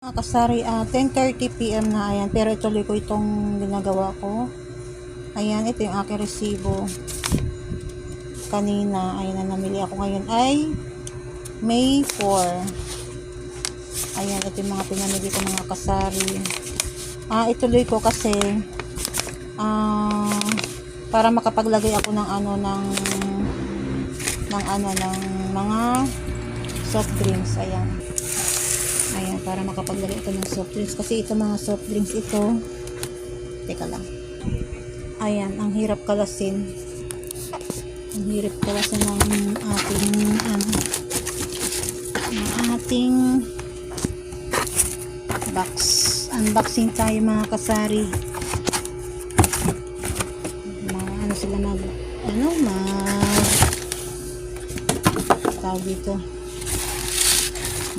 Mga kasari, ah, 10.30pm na ayan. Pero ituloy ko itong ginagawa ko. Ayan, ito yung aking resibo. Kanina, ayan na namili ako ngayon ay May 4. Ayan, ito yung mga pinamili ko mga kasari. Ah, ituloy ko kasi ah, para makapaglagay ako ng ano ng ng ano ng mga soft drinks. Ayan. Ayan, para makapaglagay ito ng soft drinks. Kasi ito mga soft drinks ito. Teka lang. Ayan, ang hirap kalasin. Ang hirap kalasin ng ating ano, ng ating box. Unboxing tayo mga kasari. Mga ano sila mag ano, mag tawag dito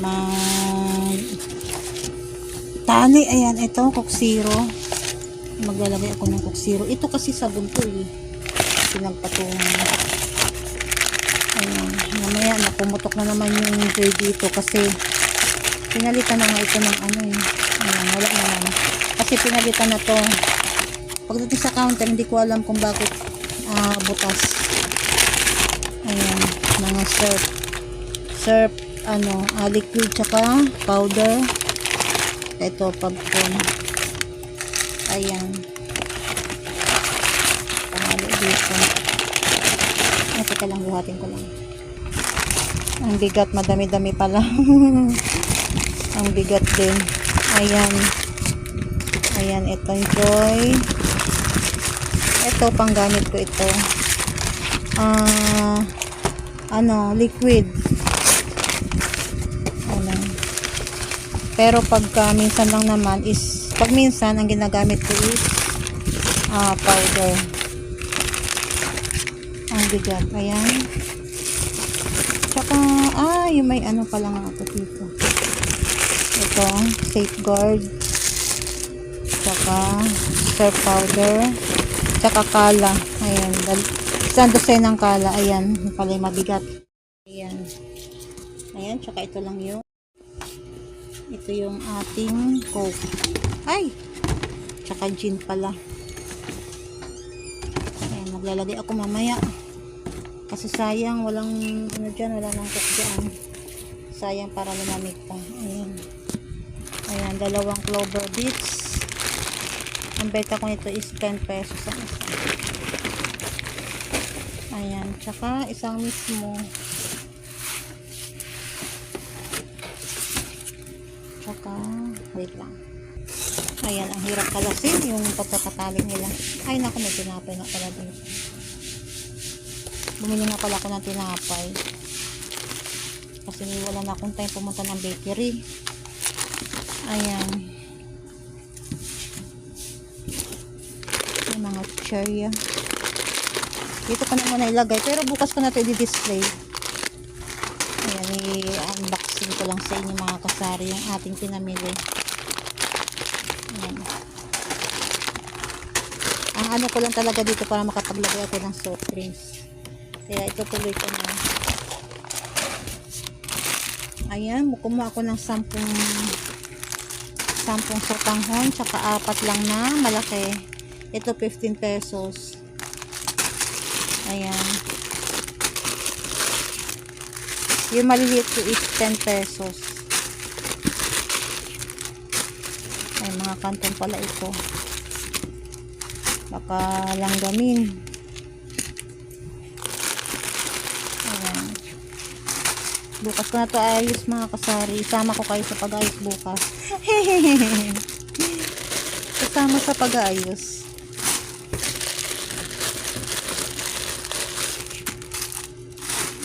mag tali ayan ito coke zero maglalagay ako ng coke zero ito kasi sabon to eh. Pinagpatungan ayan mamaya napumutok na naman yung joy dito kasi pinalitan na nga ito ng ano eh. Ayan wala naman. Kasi pinalitan na to. Pagdating sa counter hindi ko alam kung bakit ah, butas. Ayan mga syrup. Syrup ano, ah, liquid tsaka powder. Ito, popcorn. Ayan. Pangalo dito. Ay, teka lang, buhatin ko lang. Ang bigat, madami-dami pala. Ang bigat din. Ayan. Ayan, ito yung joy. Ito, panggamit ko ito. Ah, ano, liquid. Ano. Pero pagka minsan lang naman is, pag minsan ang ginagamit ko is ah, powder. Ang bigat. Ayan. Tsaka, ah, yung may ano pa lang ako dito. Ito, safeguard. Tsaka, surf powder. Tsaka kala. Ayan. Isang dosen ng kala. Ayan. Yung pala yung mabigat. Ayan. Ayan, tsaka ito lang yung ito yung ating coke. Ay! Tsaka gin pala. Ayan, maglalagay ako mamaya. Kasi sayang, walang ano dyan, wala nang coke dyan. Sayang para lumamig pa. Ayan. Ayan, dalawang clover bits. Ang beta ko nito is 10 pesos ang isa. Ayan, tsaka isang mismo. Tsaka, wait lang. Ayan, ang hirap kalasin yung pagkakatali nila. Ay, naku, may tinapay nga pala dito. Bumili nga pala ako ng tinapay. Kasi wala na akong time pumunta ng bakery. Ayan. May mga cherry. Dito ko na muna ilagay. Pero bukas ko na ito i-display. I-unboxing ko lang sa inyo mga kasari yung ating pinamili. Ayan. Ang ano ko lang talaga dito para makapaglagay ako ng soft drinks. Kaya ito tuloy ko na. Ayan, kumuha ako ng sampung sampung sotanghon, tsaka apat lang na malaki. Ito 15 pesos. Ayan. Yung maliliit ko is 10 pesos. Ay, mga kanton pala ito. Baka langgamin. Ayan. Bukas ko na to ayos mga kasari. Isama ko kayo sa pag-ayos bukas. Isama sa pag-ayos.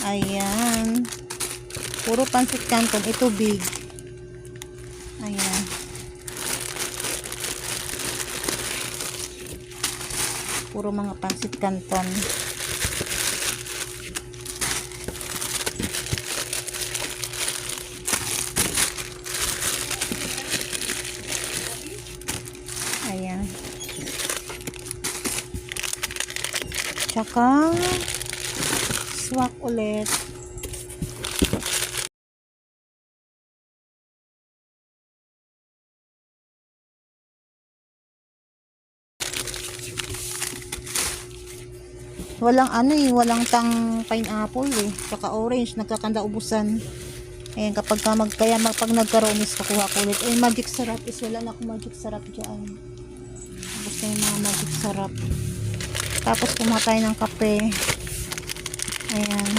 Ayan. Puro pansit canton. Ito big. Ayan. Puro mga pansit canton. Ayan. Tsaka swak ulit. Walang ano eh, walang tang pineapple eh. Saka orange, nagkakanda ubusan. Ayan, kapag ka mag, kaya mag, pag nagkaroon is kukuha ko ulit. Eh, magic sarap is wala na akong magic sarap dyan. Tapos na yung mga magic sarap. Tapos kumuha tayo ng kape. Ayan.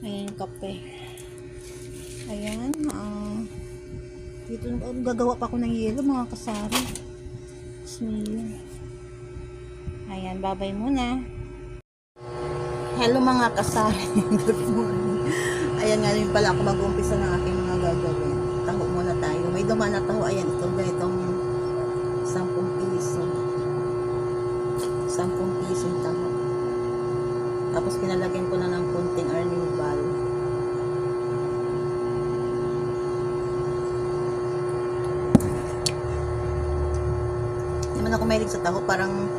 Ayan yung kape. Ayan. ah dito gagawa pa ako ng yelo mga kasari. Bismillah. Ayan, babay muna. Hello mga kasari. Good morning. Ayan nga rin pala ako mag-umpisa ng aking mga gagawin. Taho muna tayo. May dumaan na taho. Ayan, itong ganitong 10 piso. 10 piso taho. Tapos pinalagyan ko na ng konting arnibal. Hindi man ako mahilig sa taho. Parang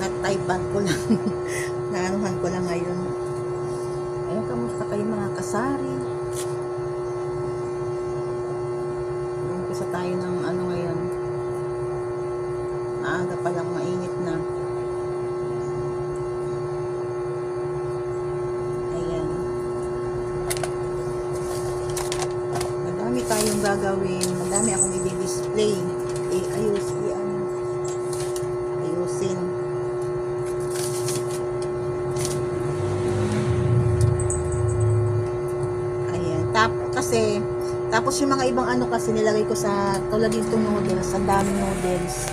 na-typean ko lang. Naanuhan ko lang ngayon. Ayun, kamusta kayo mga kasari? Umpisa tayo ng ano ngayon. Maaga pa lang mainit na. Ayan. Madami tayong gagawin. Madami akong i-display. Eh, ayos, i- ano, ayusin. Ayan. Tap, kasi, tapos yung mga ibang ano kasi nilagay ko sa, tulad dito noodles, ang daming noodles.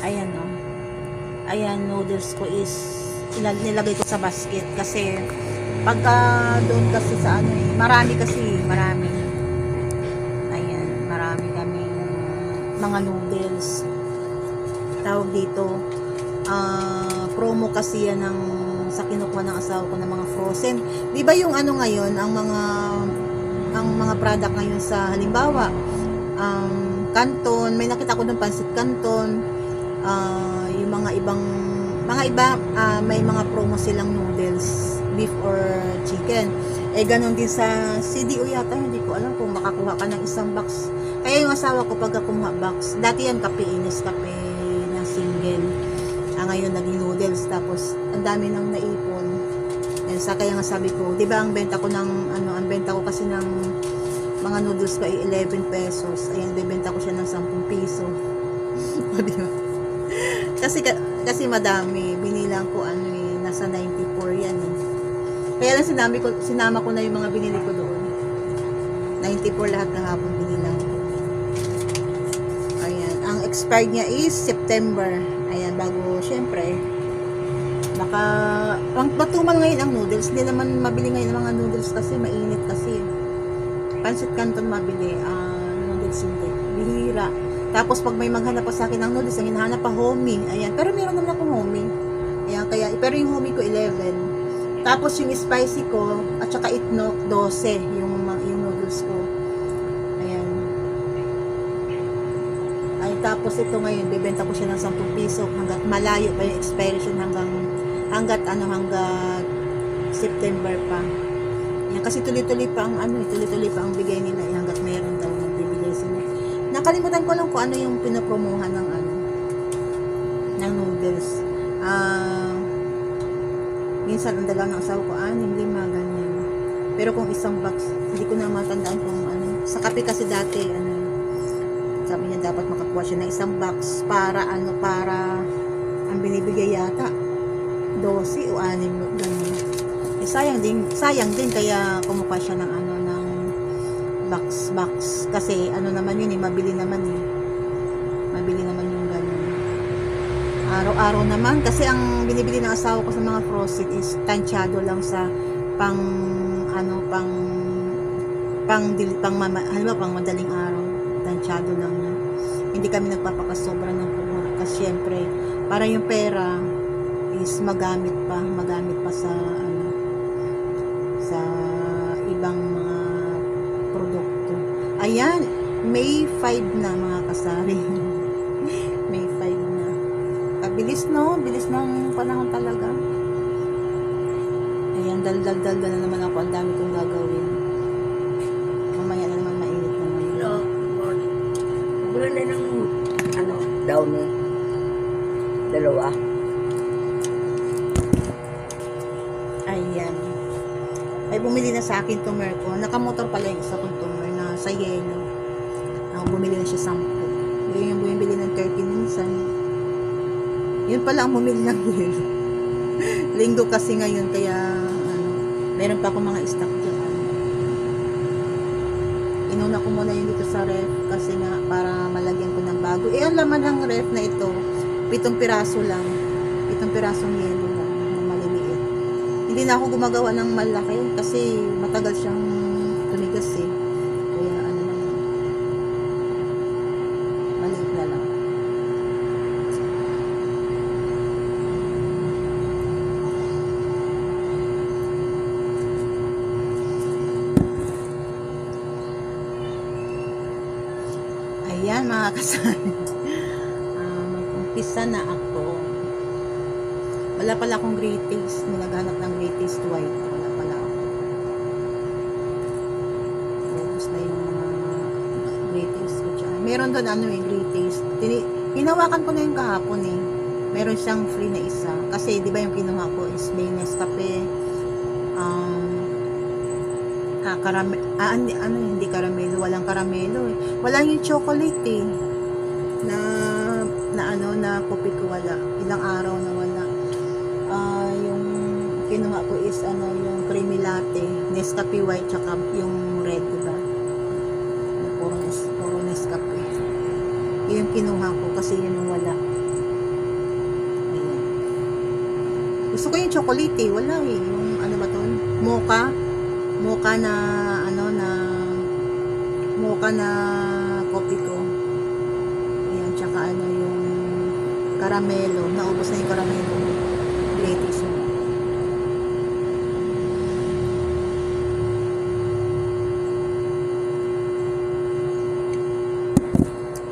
Ayan o. Ayan, noodles ko is, ilag, nilagay ko sa basket kasi, pagka doon kasi sa ano eh, marami kasi, marami. Ayan, marami kami mga noodles. Tawag dito, ah, promo kasi yan ng sa kinukuha ng asawa ko ng mga frozen. Di ba yung ano ngayon, ang mga ang mga product ngayon sa halimbawa, um, canton, may nakita ko ng pansit canton, ah, yung mga ibang mga iba ah, may mga promo silang noodles, beef or chicken. Eh ganon din sa CDO yata, hindi ko alam kung makakuha ka ng isang box. Kaya yung asawa ko pagka kumuha box, dati yan kape inis, kape na single. Ah, ngayon naging noodles tapos ang dami nang naipon. Yan sa kaya nga sabi ko, 'di ba ang benta ko ng ano, ang benta ko kasi ng mga noodles ko ay 11 pesos. Ayan, bebenta ko siya ng 10 piso. di ba? kasi ka- kasi madami, binilang ko ano eh, nasa 94 yan eh. Kaya lang sinabi ko, sinama ko na yung mga binili ko doon. 94 lahat ng hapon binilang ko. Ayan. Ang expired niya is September. Ayan, bago, syempre, baka, ang matumal ngayon ang noodles. Hindi naman mabili ngayon ang mga noodles kasi mainit kasi. Pansit Canton mabili. Ah, noodles hindi. Bihira. Tapos pag may maghanap pa sa akin ng noodles, ang hinahanap pa homie. Ayan. Pero meron naman akong homie. Ayan, kaya, pero yung homie ko 11. Tapos yung spicy ko, at saka itnok, 12. Yung, yung noodles ko. Ayan. Ay, tapos ito ngayon, bebenta ko siya ng 10 piso hanggat malayo pa yung expiration hanggang hanggat ano hanggat September pa. Yan, kasi tuloy-tuloy pa ang ano, eh, tuloy-tuloy pa ang bigay nila eh, hanggat mayroon daw nagbibigay sila. Nakalimutan ko lang kung ano yung pinapromohan ng ano ng noodles. Ah, minsan ang dagang ng asawa ko, anim, lima, ganyan. Pero kung isang box, hindi ko na matandaan kung ano. Sa kape kasi dati, ano, sabi niya dapat makakuha siya ng isang box para ano, para ang binibigay yata 12 o 6 ganun. Eh, sayang din, sayang din kaya kumuha siya ng ano ng box box kasi ano naman yun eh mabili naman eh. Mabili naman yung ganun. Araw-araw naman kasi ang binibili ng asawa ko sa mga frozen is tansyado lang sa pang ano pang pang dil, pang mama, halimbawa pang madaling araw tansyado lang niya hindi kami nagpapakasobra ng kuha kasi syempre para yung pera is magamit pa magamit pa sa ano sa ibang mga produkto. Ayan May 5 na mga kasari. May 5 na. Ah, bilis no? Bilis ng panahon talaga. Ayan dal-dal-dal na naman ako. Ang dami kong gagawin. Mamaya na naman mainit naman. No, wala na ng ano, downy. Dalawa. May bumili na sa akin tumer ko. Nakamotor pala yung isa kong tumer na sa yelo. Ako bumili na siya 10. Yun yung bumili ng 30 minsan. Yun pala ang bumili ng yelo. Linggo kasi ngayon kaya ano, meron pa akong mga stock dyan. Inuna ko muna yun dito sa ref kasi nga para malagyan ko ng bago. Eh, ang laman ng ref na ito, pitong piraso lang. Pitong pirasong maliliit. Hindi na ako gumagawa ng malaki kasi matagal siyang tumigas eh. Kaya ano na. Maliit na lang. Ayan mga kasama. Ah, mag-umpisa na ako. Wala pala akong great taste. Nilaghanap ng great taste white. Wala pala ako. Tapos na yung mga great ko dyan. Meron doon ano eh, great taste. Tini hinawakan ko na yung kahapon eh. Meron siyang free na isa. Kasi di ba yung kinuha ko is may Nescafe. Um, ah, karame, ah, hindi, ano, hindi karamelo, walang karamelo eh. Wala yung chocolate eh. Na, na ano, na kopi ko wala. Ilang araw na wala. Ah, yung kinuha ko is ano, yung creamy latte, Nescafe white, tsaka yung red, diba? Puro, puro Nescafe. Yun yung kinuha ko kasi yun yung wala. Ayan. Gusto ko yung chocolate eh, wala eh. Yung ano ba to? Mocha. Mocha na ano na mocha na kopi ko. Ayan, tsaka ano yung karamelo. Naubos na yung karamelo.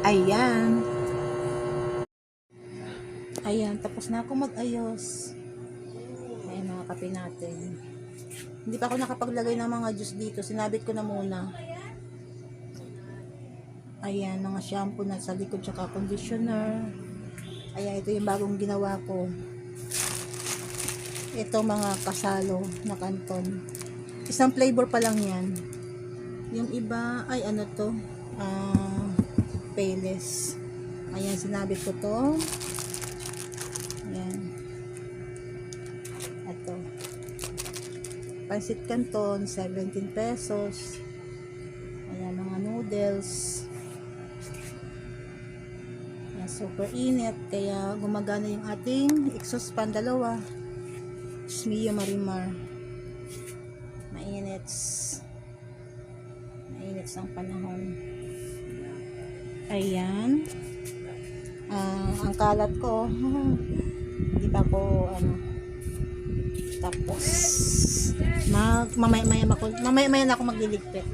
Ayan. Ayan, tapos na ako mag-ayos. Ayan, mga kape natin. Hindi pa ako nakapaglagay ng mga juice dito. Sinabit ko na muna. Ayan, mga shampoo na sa likod tsaka conditioner. Ayan, ito yung bagong ginawa ko. Ito mga kasalo na kanton. Isang flavor pa lang yan. Yung iba, ay ano to? Ah, payless. Ayan, sinabit ko to. Ayan. Ito. Pansit Canton, 17 pesos. Ayan, mga noodles. Ayan, super init. Kaya gumagana yung ating exhaust fan dalawa. Smio Marimar. Mainit. Mainit ang panahon. Ayan. Ah, ang kalat ko. Hindi pa ako ano tapos mag mamaya maya ako mamaya maya na ako magliligpit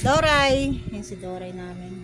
Doray yan si Doray namin